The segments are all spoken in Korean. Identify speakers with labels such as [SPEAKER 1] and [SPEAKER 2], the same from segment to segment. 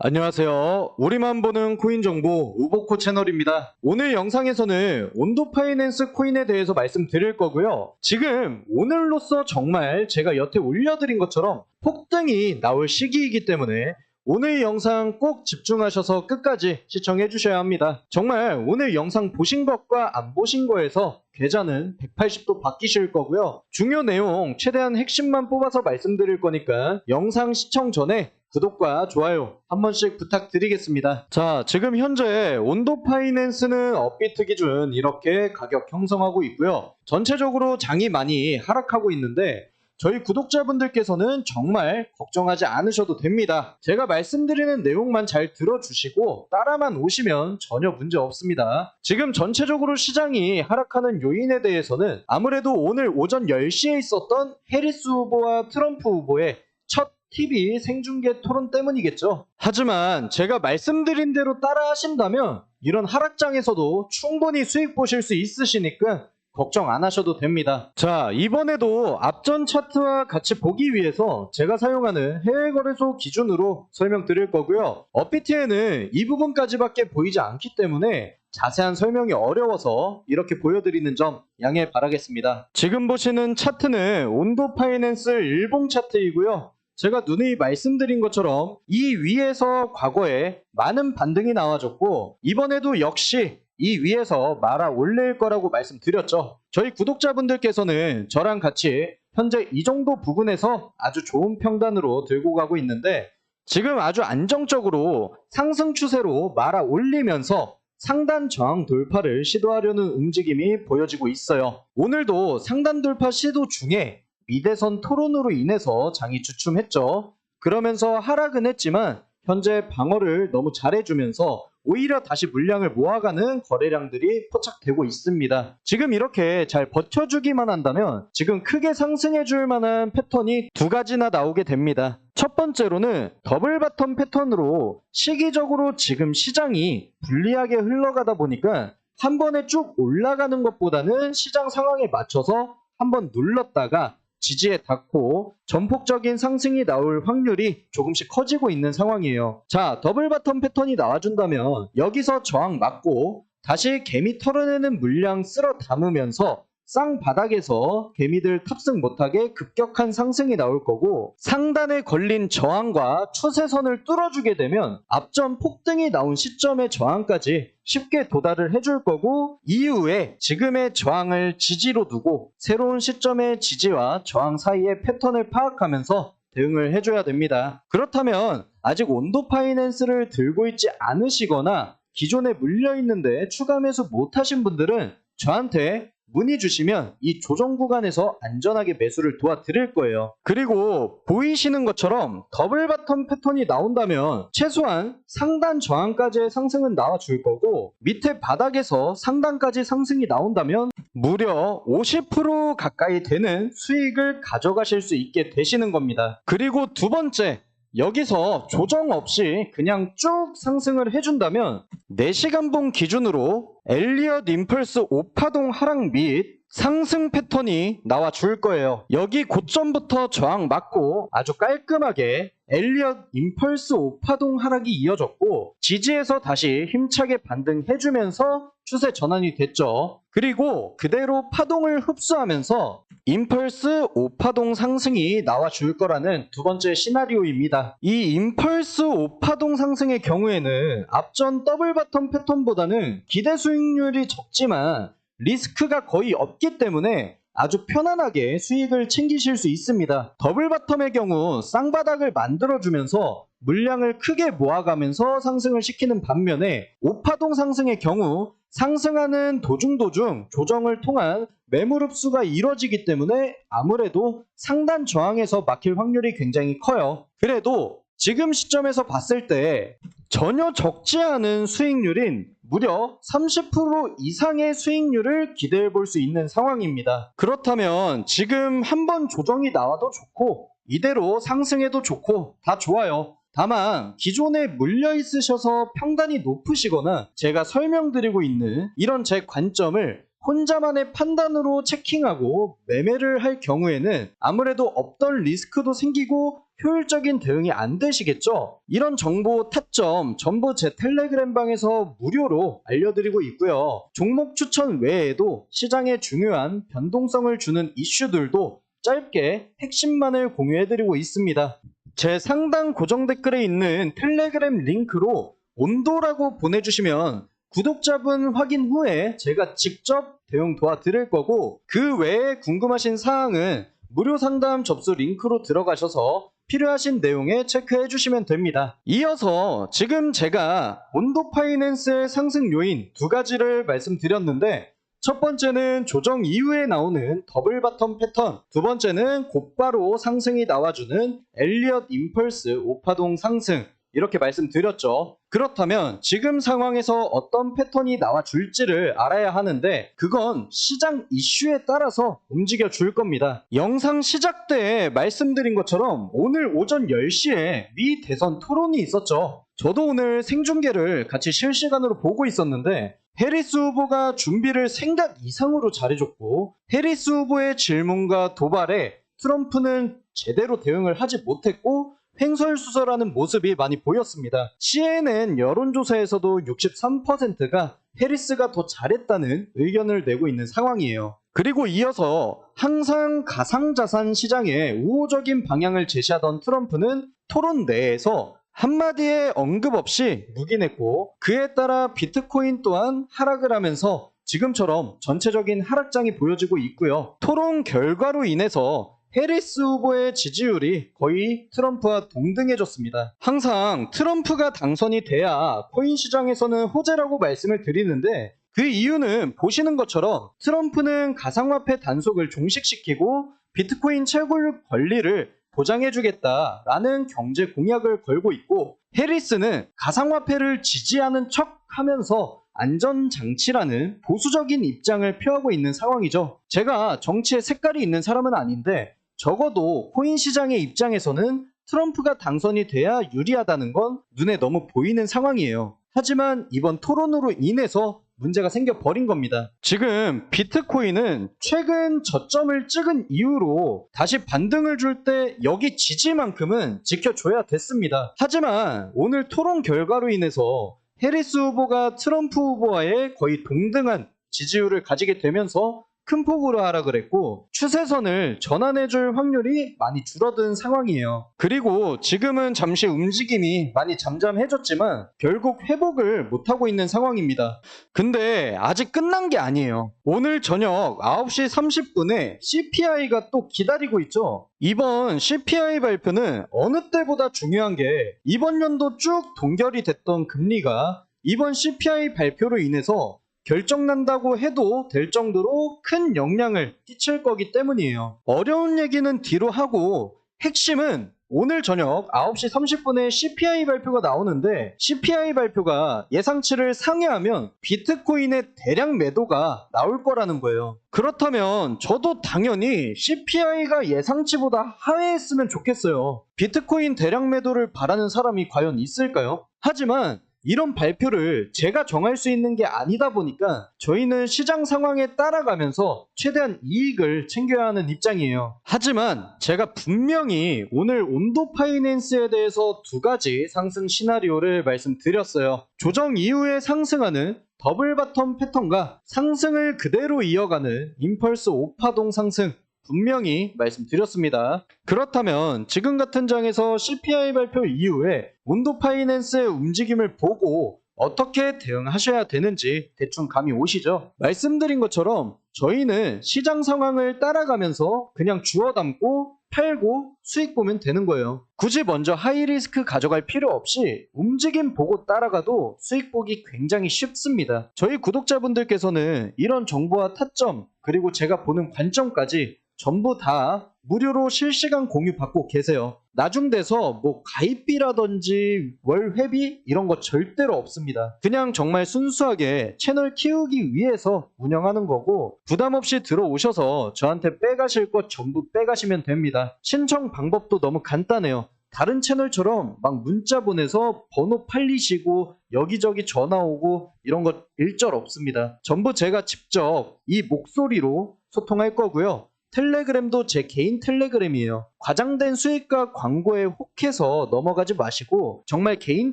[SPEAKER 1] 안녕하세요. 우리만 보는 코인 정보 우보코 채널입니다. 오늘 영상에서는 온도 파이낸스 코인에 대해서 말씀드릴 거고요. 지금 오늘로써 정말 제가 여태 올려드린 것처럼 폭등이 나올 시기이기 때문에 오늘 영상 꼭 집중하셔서 끝까지 시청해 주셔야 합니다. 정말 오늘 영상 보신 것과 안 보신 거에서 계좌는 180도 바뀌실 거고요. 중요 내용 최대한 핵심만 뽑아서 말씀드릴 거니까 영상 시청 전에 구독과 좋아요 한 번씩 부탁드리겠습니다. 자, 지금 현재 온도 파이낸스는 업비트 기준 이렇게 가격 형성하고 있고요. 전체적으로 장이 많이 하락하고 있는데 저희 구독자분들께서는 정말 걱정하지 않으셔도 됩니다. 제가 말씀드리는 내용만 잘 들어주시고 따라만 오시면 전혀 문제 없습니다. 지금 전체적으로 시장이 하락하는 요인에 대해서는 아무래도 오늘 오전 10시에 있었던 해리스 후보와 트럼프 후보의 첫 TV 생중계 토론 때문이겠죠. 하지만 제가 말씀드린 대로 따라 하신다면 이런 하락장에서도 충분히 수익 보실 수 있으시니까 걱정 안 하셔도 됩니다. 자, 이번에도 앞전 차트와 같이 보기 위해서 제가 사용하는 해외 거래소 기준으로 설명드릴 거고요. 업비트에는 이 부분까지밖에 보이지 않기 때문에 자세한 설명이 어려워서 이렇게 보여드리는 점 양해 바라겠습니다. 지금 보시는 차트는 온도 파이낸스 일봉 차트이고요. 제가 누누이 말씀드린 것처럼 이 위에서 과거에 많은 반등이 나와줬고 이번에도 역시 이 위에서 말아 올릴 거라고 말씀드렸죠. 저희 구독자분들께서는 저랑 같이 현재 이 정도 부근에서 아주 좋은 평단으로 들고 가고 있는데 지금 아주 안정적으로 상승 추세로 말아 올리면서 상단 저항 돌파를 시도하려는 움직임이 보여지고 있어요. 오늘도 상단 돌파 시도 중에 미대선 토론으로 인해서 장이 주춤했죠. 그러면서 하락은 했지만 현재 방어를 너무 잘해주면서 오히려 다시 물량을 모아가는 거래량들이 포착되고 있습니다. 지금 이렇게 잘 버텨주기만 한다면 지금 크게 상승해줄 만한 패턴이 두 가지나 나오게 됩니다. 첫 번째로는 더블 바텀 패턴으로 시기적으로 지금 시장이 불리하게 흘러가다 보니까 한 번에 쭉 올라가는 것보다는 시장 상황에 맞춰서 한 번 눌렀다가 지지에 닿고 전폭적인 상승이 나올 확률이 조금씩 커지고 있는 상황이에요. 자, 더블 바텀 패턴이 나와준다면 여기서 저항 맞고 다시 개미 털어내는 물량 쓸어 담으면서 쌍바닥에서 개미들 탑승 못하게 급격한 상승이 나올 거고 상단에 걸린 저항과 추세선을 뚫어주게 되면 앞전 폭등이 나온 시점의 저항까지 쉽게 도달을 해줄 거고 이후에 지금의 저항을 지지로 두고 새로운 시점의 지지와 저항 사이의 패턴을 파악하면서 대응을 해줘야 됩니다. 그렇다면 아직 온도 파이낸스를 들고 있지 않으시거나 기존에 물려 있는데 추가 매수 못하신 분들은 저한테 문의 주시면 이 조정 구간에서 안전하게 매수를 도와드릴 거예요. 그리고 보이시는 것처럼 더블 바텀 패턴이 나온다면 최소한 상단 저항까지의 상승은 나와줄 거고 밑에 바닥에서 상단까지 상승이 나온다면 무려 50% 가까이 되는 수익을 가져가실 수 있게 되시는 겁니다. 그리고 두 번째, 여기서 조정 없이 그냥 쭉 상승을 해준다면 4시간봉 기준으로 엘리엇 임펄스 5파동 하락 및 상승 패턴이 나와 줄 거예요. 여기 고점부터 저항 맞고 아주 깔끔하게 엘리엇 임펄스 5파동 하락이 이어졌고 지지에서 다시 힘차게 반등해주면서 추세 전환이 됐죠. 그리고 그대로 파동을 흡수하면서 임펄스 5파동 상승이 나와 줄 거라는 두 번째 시나리오입니다. 이 임펄스 5파동 상승의 경우에는 앞전 더블 바텀 패턴보다는 기대 수익률이 적지만 리스크가 거의 없기 때문에 아주 편안하게 수익을 챙기실 수 있습니다. 더블 바텀의 경우 쌍바닥을 만들어주면서 물량을 크게 모아가면서 상승을 시키는 반면에 오파동 상승의 경우 상승하는 도중 도중 조정을 통한 매물 흡수가 이뤄지기 때문에 아무래도 상단 저항에서 막힐 확률이 굉장히 커요. 그래도 지금 시점에서 봤을 때 전혀 적지 않은 수익률인 무려 30% 이상의 수익률을 기대해 볼 수 있는 상황입니다. 그렇다면 지금 한번 조정이 나와도 좋고 이대로 상승해도 좋고 다 좋아요. 다만 기존에 물려 있으셔서 평단이 높으시거나 제가 설명드리고 있는 이런 제 관점을 혼자만의 판단으로 체킹하고 매매를 할 경우에는 아무래도 없던 리스크도 생기고 효율적인 대응이 안 되시겠죠? 이런 정보 타점 전부 제 텔레그램 방에서 무료로 알려드리고 있고요. 종목 추천 외에도 시장에 중요한 변동성을 주는 이슈들도 짧게 핵심만을 공유해드리고 있습니다. 제 상단 고정 댓글에 있는 텔레그램 링크로 온도라고 보내주시면 구독자분 확인 후에 제가 직접 대응 도와드릴 거고 그 외에 궁금하신 사항은 무료 상담 접수 링크로 들어가셔서 필요하신 내용에 체크해 주시면 됩니다. 이어서 지금 제가 온도 파이낸스의 상승 요인 두 가지를 말씀드렸는데 첫 번째는 조정 이후에 나오는 더블 바텀 패턴, 두 번째는 곧바로 상승이 나와주는 엘리엇 임펄스 오파동 상승 이렇게 말씀드렸죠. 그렇다면 지금 상황에서 어떤 패턴이 나와 줄지를 알아야 하는데 그건 시장 이슈에 따라서 움직여 줄 겁니다. 영상 시작 때 말씀드린 것처럼 오늘 오전 10시에 미 대선 토론이 있었죠. 저도 오늘 생중계를 같이 실시간으로 보고 있었는데 해리스 후보가 준비를 생각 이상으로 잘해줬고 해리스 후보의 질문과 도발에 트럼프는 제대로 대응을 하지 못했고 횡설수설하는 모습이 많이 보였습니다. CNN 여론조사에서도 63%가 해리스가 더 잘했다는 의견을 내고 있는 상황이에요. 그리고 이어서 항상 가상자산 시장에 우호적인 방향을 제시하던 트럼프는 토론 내에서 한마디의 언급 없이 묵인했고 그에 따라 비트코인 또한 하락을 하면서 지금처럼 전체적인 하락장이 보여지고 있고요. 토론 결과로 인해서 해리스 후보의 지지율이 거의 트럼프와 동등해졌습니다. 항상 트럼프가 당선이 돼야 코인 시장에서는 호재라고 말씀을 드리는데 그 이유는 보시는 것처럼 트럼프는 가상화폐 단속을 종식시키고 비트코인 채굴 권리를 보장해주겠다라는 경제 공약을 걸고 있고 해리스는 가상화폐를 지지하는 척 하면서 안전장치라는 보수적인 입장을 표하고 있는 상황이죠. 제가 정치에 색깔이 있는 사람은 아닌데 적어도 코인 시장의 입장에서는 트럼프가 당선이 돼야 유리하다는 건 눈에 너무 보이는 상황이에요. 하지만 이번 토론으로 인해서 문제가 생겨버린 겁니다. 지금 비트코인은 최근 저점을 찍은 이후로 다시 반등을 줄 때 여기 지지만큼은 지켜줘야 됐습니다. 하지만 오늘 토론 결과로 인해서 해리스 후보가 트럼프 후보와의 거의 동등한 지지율을 가지게 되면서 큰 폭으로 하락을 했고 추세선을 전환해줄 확률이 많이 줄어든 상황이에요. 그리고 지금은 잠시 움직임이 많이 잠잠해졌지만 결국 회복을 못하고 있는 상황입니다. 근데 아직 끝난 게 아니에요. 오늘 저녁 9시 30분에 CPI가 또 기다리고 있죠. 이번 CPI 발표는 어느 때보다 중요한 게 이번 연도 쭉 동결이 됐던 금리가 이번 CPI 발표로 인해서 결정난다고 해도 될 정도로 큰 영향을 끼칠 거기 때문이에요. 어려운 얘기는 뒤로 하고 핵심은 오늘 저녁 9시 30분에 CPI 발표가 나오는데 CPI 발표가 예상치를 상회하면 비트코인의 대량 매도가 나올 거라는 거예요. 그렇다면 저도 당연히 CPI가 예상치보다 하회했으면 좋겠어요. 비트코인 대량 매도를 바라는 사람이 과연 있을까요? 하지만 이런 발표를 제가 정할 수 있는 게 아니다 보니까 저희는 시장 상황에 따라가면서 최대한 이익을 챙겨야 하는 입장이에요. 하지만 제가 분명히 오늘 온도 파이낸스에 대해서 두 가지 상승 시나리오를 말씀드렸어요. 조정 이후에 상승하는 더블 바텀 패턴과 상승을 그대로 이어가는 임펄스 5파동 상승 분명히 말씀드렸습니다. 그렇다면 지금 같은 장에서 CPI 발표 이후에 온도 파이낸스의 움직임을 보고 어떻게 대응하셔야 되는지 대충 감이 오시죠? 말씀드린 것처럼 저희는 시장 상황을 따라가면서 그냥 주워 담고 팔고 수익 보면 되는 거예요. 굳이 먼저 하이 리스크 가져갈 필요 없이 움직임 보고 따라가도 수익 보기 굉장히 쉽습니다. 저희 구독자분들께서는 이런 정보와 타점 그리고 제가 보는 관점까지 전부 다 무료로 실시간 공유 받고 계세요. 나중 돼서 뭐 가입비라든지 월 회비 이런 거 절대로 없습니다. 그냥 정말 순수하게 채널 키우기 위해서 운영하는 거고 부담 없이 들어오셔서 저한테 빼가실 것 전부 빼가시면 됩니다. 신청 방법도 너무 간단해요. 다른 채널처럼 막 문자 보내서 번호 팔리시고 여기저기 전화 오고 이런 거 일절 없습니다. 전부 제가 직접 이 목소리로 소통할 거고요. 텔레그램도 제 개인 텔레그램이에요. 과장된 수익과 광고에 혹해서 넘어가지 마시고 정말 개인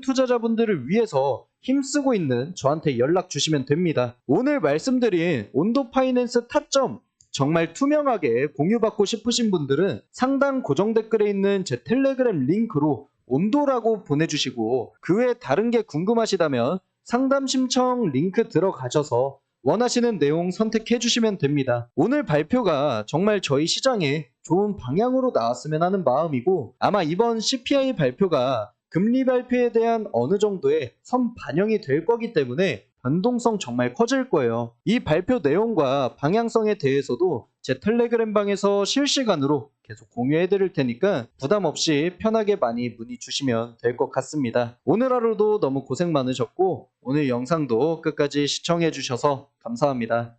[SPEAKER 1] 투자자분들을 위해서 힘쓰고 있는 저한테 연락 주시면 됩니다. 오늘 말씀드린 온도 파이낸스 타점 정말 투명하게 공유받고 싶으신 분들은 상단 고정 댓글에 있는 제 텔레그램 링크로 온도라고 보내주시고 그 외에 다른 게 궁금하시다면 상담 신청 링크 들어가셔서 원하시는 내용 선택해 주시면 됩니다. 오늘 발표가 정말 저희 시장에 좋은 방향으로 나왔으면 하는 마음이고 아마 이번 CPI 발표가 금리 발표에 대한 어느 정도의 선 반영이 될 거기 때문에 변동성 정말 커질 거예요. 이 발표 내용과 방향성에 대해서도 제 텔레그램 방에서 실시간으로 계속 공유해 드릴 테니까 부담 없이 편하게 많이 문의 주시면 될 것 같습니다. 오늘 하루도 너무 고생 많으셨고 오늘 영상도 끝까지 시청해 주셔서 감사합니다.